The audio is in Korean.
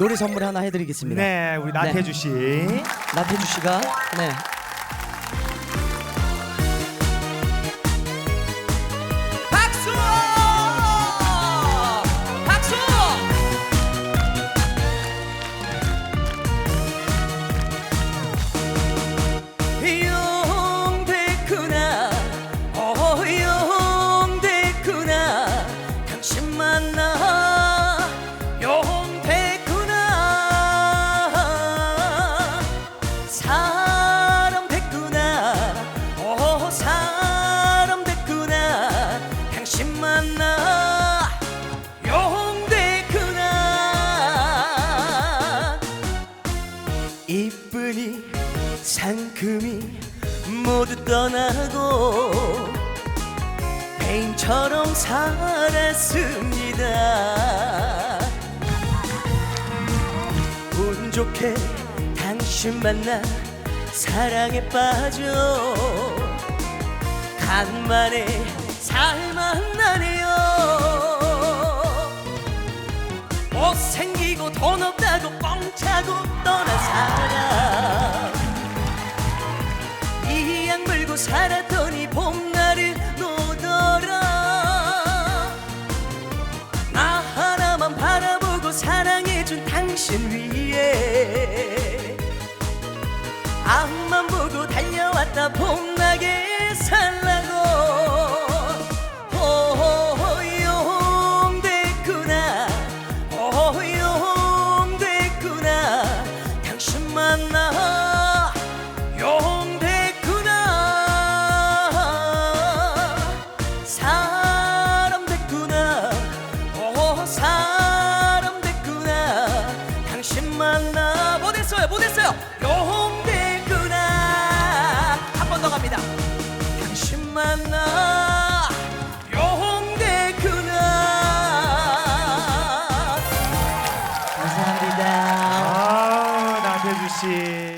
노래 선물 하나 해드리겠습니다. 네, 우리 나태주 씨. 나태주 씨가 네. 이쁘니 상큼이 모두 떠나고 뱀처럼 살았습니다. 운 좋게 당신 만나 사랑에 빠져 간만에 못생기고 돈 없다고 뻥차고 떠난 사람. 이양 물고 살았더니 봄날을 놓더라. 나 하나만 바라보고 사랑해준 당신 위에 앞만 보고 달려왔다 봄나게 살라 사람 됐구나. 당신 만나 못 했어요 못 했어요. 용됐구나. 한 번 더 갑니다. 당신 만나 용됐구나. 감사합니다. 아, 나태주 씨.